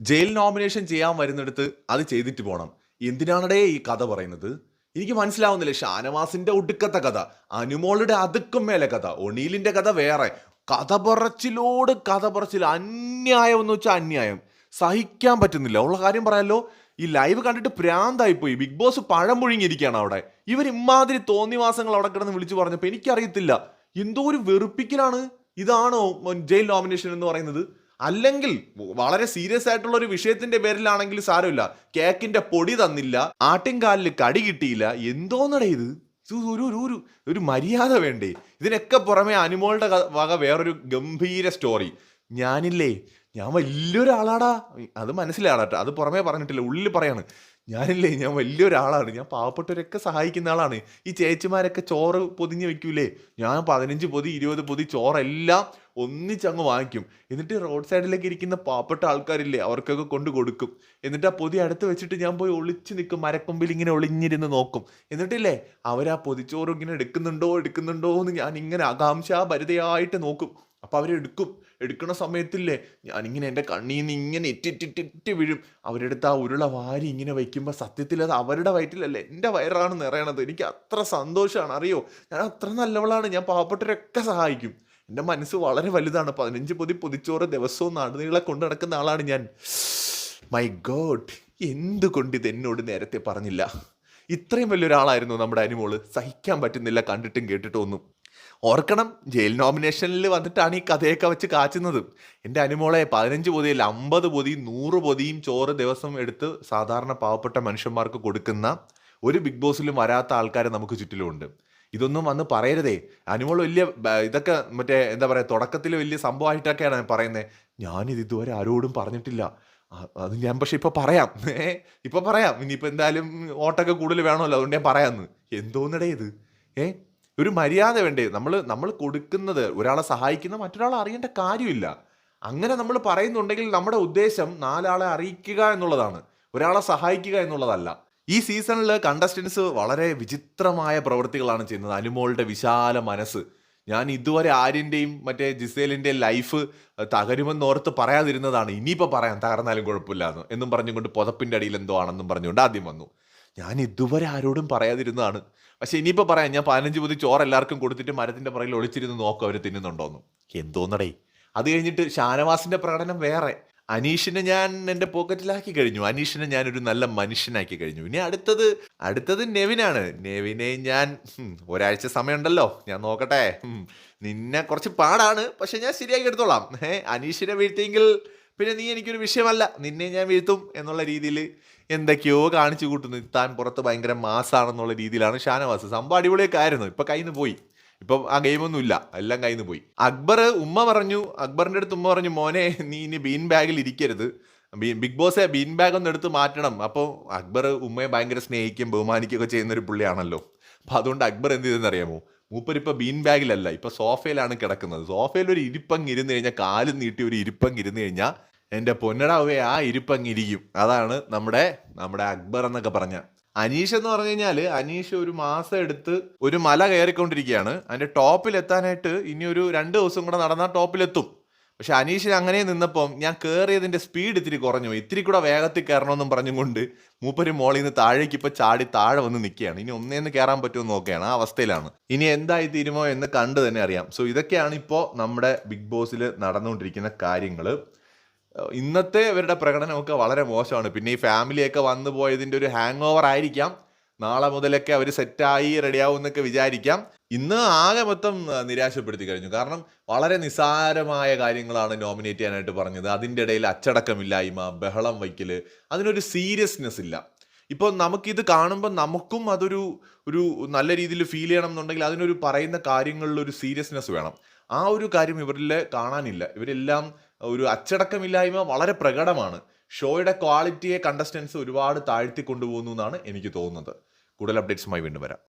Jail nomination ചെയ്യാൻ വരുന്നിടത്ത് അത് ചെയ്തിട്ട് പോകണം എന്തിനാണടേ ഈ കഥ പറയുന്നത്? എനിക്ക് മനസ്സിലാവുന്നില്ല. ഷാനവാസിന്റെ ഒടുക്കത്തെ കഥ അനുമോളുടെ അതുക്കും മേലെ കഥ ഒണീലിന്റെ കഥ വേറെ. കഥ പറച്ചിലോട് കഥ പറച്ചിൽ അന്യായം എന്ന് വെച്ചാൽ അന്യായം. സഹിക്കാൻ പറ്റുന്നില്ല. ഉള്ള കാര്യം പറയാലോ ഈ ലൈവ് കണ്ടിട്ട് പ്രാന്തായി പോയി ബിഗ് ബോസ് പഴം പുഴുങ്ങിയിരിക്കുകയാണ് അവിടെ. ഇവർ ഇമാതിരി തോന്നിവാസങ്ങൾ അവിടെ കിടന്ന് വിളിച്ചു പറഞ്ഞപ്പോൾ എനിക്കറിയത്തില്ല. എന്തോ ഒരു വെറുപ്പിക്കലാണ്. ഇതാണോ ജയിൽ നോമിനേഷൻ എന്ന് പറയുന്നത്? അല്ലെങ്കിൽ വളരെ സീരിയസ് ആയിട്ടുള്ള ഒരു വിഷയത്തിന്റെ പേരിലാണെങ്കിൽ സാരമില്ല. കേക്കിന്റെ പൊടി തന്നില്ല ആട്ടിൻകാലിൽ കടി കിട്ടിയില്ല. എന്തോന്നടേ ഇത്? ഒരു ഒരു ഒരു ഒരു മര്യാദ വേണ്ടേ? ഇതിനൊക്കെ പുറമെ അനുമോളുടെ വക വേറൊരു ഗംഭീര സ്റ്റോറി. ഞാനില്ലേ ഞാൻ വലിയൊരാളാടാ. അത് മനസ്സിലാടാട്ടോ. അത് പുറമേ പറഞ്ഞിട്ടില്ല ഉള്ളിൽ പറയാണ്. ഞാനില്ലേ ഞാൻ വലിയൊരാളാണ്. ഞാൻ പാവപ്പെട്ടവരൊക്കെ സഹായിക്കുന്ന ആളാണ്. ഈ ചേച്ചിമാരൊക്കെ ചോറ് പൊതിഞ്ഞ് വെക്കൂലേ? ഞാൻ പതിനഞ്ച് പൊതി ഇരുപത് പൊതി ചോറെല്ലാം ഒന്നിച്ചങ്ങ് വാങ്ങിക്കും. എന്നിട്ട് റോഡ് സൈഡിലേക്ക് ഇരിക്കുന്ന പാവപ്പെട്ട ആൾക്കാരില്ലേ അവർക്കൊക്കെ കൊണ്ട് കൊടുക്കും. എന്നിട്ട് ആ പൊതി അടുത്ത് വെച്ചിട്ട് ഞാൻ പോയി ഒളിച്ച് നിൽക്കും. മരക്കൊമ്പിൽ ഇങ്ങനെ ഒളിഞ്ഞിരുന്ന് നോക്കും. എന്നിട്ടില്ലേ അവർ അവരാ പൊതിച്ചോറ് ഇങ്ങനെ എടുക്കുന്നുണ്ടോ എടുക്കുന്നുണ്ടോ എന്ന് ഞാൻ ഇങ്ങനെ ആകാംക്ഷാഭരിതയായിട്ട് നോക്കും. അപ്പോൾ അവരെടുക്കും എടുക്കുന്ന സമയത്തില്ലേ? ഞാനിങ്ങനെ എന്റെ കണ്ണിൽ നിന്ന് ഇങ്ങനെ ഇറ്റിറ്റിറ്റിറ്റ് വീഴും. അവരെടുത്ത് ആ ഉരുള വാരി ഇങ്ങനെ വയ്ക്കുമ്പോൾ സത്യത്തിൽ അത് അവരുടെ വയറ്റിലല്ലേ എന്റെ വയറാണ് നിറയണത്. എനിക്ക് അത്ര സന്തോഷമാണ് അറിയോ? ഞാൻ അത്ര നല്ലവളാണ്. ഞാൻ പാവപ്പെട്ടവരൊക്കെ സഹായിക്കും. എന്റെ മനസ്സ് വളരെ വലുതാണ്. പതിനഞ്ച് പൊതി പൊതിച്ചോറ് ദിവസവും നാടുനീളെ കൊണ്ടു നടക്കുന്ന ആളാണ് ഞാൻ. മൈ ഗോഡ് എന്തുകൊണ്ട് ഇത് എന്നോട് നേരത്തെ പറഞ്ഞില്ല? ഇത്രയും വലിയൊരാളായിരുന്നു നമ്മുടെ അനിമോൾ. സഹിക്കാൻ പറ്റുന്നില്ല കണ്ടിട്ടും കേട്ടിട്ടും ഒന്നും. ഓർക്കണം ജയിൽ നോമിനേഷനിൽ വന്നിട്ടാണ് ഈ കഥയൊക്കെ വെച്ച് കാച്ചുന്നത്. എന്റെ അനുമോളെ പതിനഞ്ച് പൊതിയിൽ അമ്പത് പൊതി നൂറ് പൊതിയും ചോറ് ദിവസം എടുത്ത് സാധാരണ പാവപ്പെട്ട മനുഷ്യന്മാർക്ക് കൊടുക്കുന്ന ഒരു ബിഗ് ബോസിലും വരാത്ത ആൾക്കാരെ നമുക്ക് ചുറ്റിലുമുണ്ട് ഇതൊന്നും വന്ന് പറയരുതേ. അനുമോൾ വലിയ ഇതൊക്കെ മറ്റേ എന്താ പറയുക തുടക്കത്തിൽ വലിയ സംഭവമായിട്ടൊക്കെയാണ് പറയുന്നത് ഞാനിത് ഇതുവരെ ആരോടും പറഞ്ഞിട്ടില്ല. അത് ഞാൻ പക്ഷെ ഇപ്പം പറയാം. ഏ ഇപ്പം പറയാം. ഇനിയിപ്പോൾ എന്തായാലും ഓട്ടൊക്കെ കൂടുതൽ വേണമല്ലോ. അതുകൊണ്ട് ഞാൻ പറയാമെന്ന് എന്തോന്നിടേ ഇത്? ഏ ഒരു മര്യാദ വേണ്ടേ? നമ്മൾ നമ്മൾ കൊടുക്കുന്നത് ഒരാളെ സഹായിക്കുന്ന മറ്റൊരാളെ അറിയേണ്ട കാര്യമില്ല. അങ്ങനെ നമ്മൾ പറയുന്നുണ്ടെങ്കിൽ നമ്മുടെ ഉദ്ദേശം നാലാളെ അറിയിക്കുക എന്നുള്ളതാണ്. ഒരാളെ സഹായിക്കുക എന്നുള്ളതല്ല. ഈ സീസണിൽ കണ്ടസ്റ്റൻസ് വളരെ വിചിത്രമായ പ്രവൃത്തികളാണ് ചെയ്യുന്നത്. അനുമോളുടെ വിശാല മനസ്സ്. ഞാൻ ഇതുവരെ ആര്യന്റെയും മറ്റേ ജിസേലിന്റെയും ലൈഫ് തകരുമെന്നോർത്ത് പറയാതിരുന്നതാണ്. ഇനിയിപ്പോൾ പറയാം. തകർന്നാലും കുഴപ്പമില്ല എന്നും പറഞ്ഞുകൊണ്ട് പുതപ്പിന്റെ അടിയിൽ എന്തോ ആണെന്നും പറഞ്ഞുകൊണ്ട് ആദ്യം വന്നു. ഞാൻ ഇതുവരെ ആരോടും പറയാതിരുന്നതാണ്. പക്ഷെ ഇനിയിപ്പോൾ പറയാം. ഞാൻ പതിനഞ്ച് പൊതി ചോറ് എല്ലാവർക്കും കൊടുത്തിട്ട് മരത്തിന്റെ പുറകിൽ ഒളിച്ചിരുന്ന് നോക്കും അവർ തിന്നുന്നുണ്ടോന്ന്. എന്തോന്നടേ. അത് കഴിഞ്ഞിട്ട് ഷാനവാസിന്റെ പ്രകടനം വേറെ. അനീഷിനെ ഞാൻ എന്റെ പോക്കറ്റിലാക്കി കഴിഞ്ഞു. അനീഷിനെ ഞാൻ ഒരു നല്ല മനുഷ്യനാക്കി കഴിഞ്ഞു. ഇനി അടുത്തത് അടുത്തത് നെവിനാണ്. നെവിനെ ഞാൻ ഒരാഴ്ച സമയമുണ്ടല്ലോ. ഞാൻ നോക്കട്ടെ. നിന്നെ കുറച്ച് പാടാണ്. പക്ഷെ ഞാൻ ശരിയാക്കി എടുത്തോളാം. ഏഹ് അനീഷിനെ വീഴ്ത്തിയെങ്കിൽ പിന്നെ നീ എനിക്കൊരു വിഷയമല്ല. നിന്നെ ഞാൻ വീഴ്ത്തും എന്നുള്ള രീതിയിൽ എന്തൊക്കെയോ കാണിച്ചു കൂട്ടുന്നു. താൻ പുറത്ത് ഭയങ്കര മാസാണെന്നുള്ള രീതിയിലാണ് ഷാനവാസ്. സംഭവം അടിപൊളിയൊക്കെ ആയിരുന്നു. ഇപ്പൊ കയ്യിൽ നിന്ന് പോയി. ഇപ്പം ആ ഗെയിമൊന്നും ഇല്ല എല്ലാം കയ്യിൽ നിന്ന് പോയി. അക്ബർ ഉമ്മ പറഞ്ഞു. അക്ബറിന്റെ അടുത്ത് ഉമ്മ പറഞ്ഞു മോനെ നീ ഇനി ബീൻ ബാഗിൽ ഇരിക്കരുത്. ബിഗ് ബോസെ ബീൻ ബാഗ് ഒന്ന് എടുത്ത് മാറ്റണം. അപ്പോൾ അക്ബർ ഉമ്മയെ ഭയങ്കര സ്നേഹിക്കും ബഹുമാനിക്കുകയൊക്കെ ചെയ്യുന്ന ഒരു പുള്ളിയാണല്ലോ. അപ്പോൾ അതുകൊണ്ട് അക്ബർ എന്ത് ചെയ്തെന്ന് അറിയാമോ? മൂപ്പരിപ്പോൾ ബീൻ ബാഗിലല്ല ഇപ്പോൾ സോഫയിലാണ് കിടക്കുന്നത്. സോഫയിൽ ഒരു ഇരിപ്പങ്ങ് ഇരുന്ന് കഴിഞ്ഞാൽ കാലും നീട്ടി ഒരു ഇരിപ്പങ്ങിരുന്ന് കഴിഞ്ഞാൽ എന്റെ പൊന്നടാവേ ആ ഇരിപ്പങ്ങിരിക്കും. അതാണ് നമ്മുടെ നമ്മുടെ അക്ബർ എന്നൊക്കെ പറഞ്ഞ. അനീഷ് എന്ന് പറഞ്ഞു കഴിഞ്ഞാൽ അനീഷ് ഒരു മാസം എടുത്ത് ഒരു മല കയറിക്കൊണ്ടിരിക്കുകയാണ്. അതിന്റെ ടോപ്പിൽ എത്താനായിട്ട് ഇനി ഒരു രണ്ട് ദിവസം കൂടെ നടന്നാൽ ടോപ്പിലെത്തും. പക്ഷെ അനീഷിന് അങ്ങനെ നിന്നപ്പം ഞാൻ കയറിയതിന്റെ സ്പീഡ് ഇത്തിരി കുറഞ്ഞു. ഇത്തിരി കൂടെ വേഗത്തിൽ കയറണമെന്നും പറഞ്ഞുകൊണ്ട് മൂപ്പര് മോളിൽ നിന്ന് താഴേക്ക് ഇപ്പൊ ചാടി താഴെ വന്ന് നിൽക്കുകയാണ്. ഇനി ഒന്നേന്ന് കയറാൻ പറ്റുമെന്ന് നോക്കുകയാണ്. ആ അവസ്ഥയിലാണ്. ഇനി എന്തായി തീരുമോ എന്ന് കണ്ടു തന്നെ അറിയാം. സോ ഇതൊക്കെയാണ് ഇപ്പോൾ നമ്മുടെ ബിഗ് ബോസിൽ നടന്നുകൊണ്ടിരിക്കുന്ന കാര്യങ്ങൾ ഇന്നത്തെ ഇവരുടെ പ്രകടനമൊക്കെ വളരെ മോശമാണ്. പിന്നെ ഈ ഫാമിലിയൊക്കെ വന്നു പോയതിന്റെ ഒരു ഹാങ് ഓവർ ആയിരിക്കാം. നാളെ മുതലൊക്കെ അവർ സെറ്റായി റെഡിയാവും എന്നൊക്കെ വിചാരിക്കാം. ഇന്ന് ആകെ മൊത്തം നിരാശപ്പെടുത്തി കഴിഞ്ഞു. കാരണം വളരെ നിസാരമായ കാര്യങ്ങളാണ് നോമിനേറ്റ് ചെയ്യാനായിട്ട് പറഞ്ഞത്. അതിന്റെ ഇടയിൽ അച്ചടക്കമില്ലായ്മ ബഹളം വയ്ക്കൽ അതിനൊരു സീരിയസ്നെസ് ഇല്ല. ഇപ്പോൾ നമുക്കിത് കാണുമ്പോൾ നമുക്കും അതൊരു ഒരു നല്ല രീതിയിൽ ഫീൽ ചെയ്യണം എന്നുണ്ടെങ്കിൽ അതിനൊരു പറയുന്ന കാര്യങ്ങളിലൊരു സീരിയസ്നെസ് വേണം. ആ ഒരു കാര്യം ഇവരിൽ കാണാനില്ല. ഇവരെല്ലാം ഒരു അച്ചടക്കമില്ലായ്മ വളരെ പ്രകടമാണ്. ഷോയുടെ ക്വാളിറ്റിയെ കണ്ടസ്റ്റൻസ് ഒരുപാട് താഴ്ത്തി കൊണ്ടുപോകുന്നു എന്നാണ് എനിക്ക് തോന്നുന്നത്. കൂടുതൽ അപ്ഡേറ്റ്സുമായി വീണ്ടും വരാം.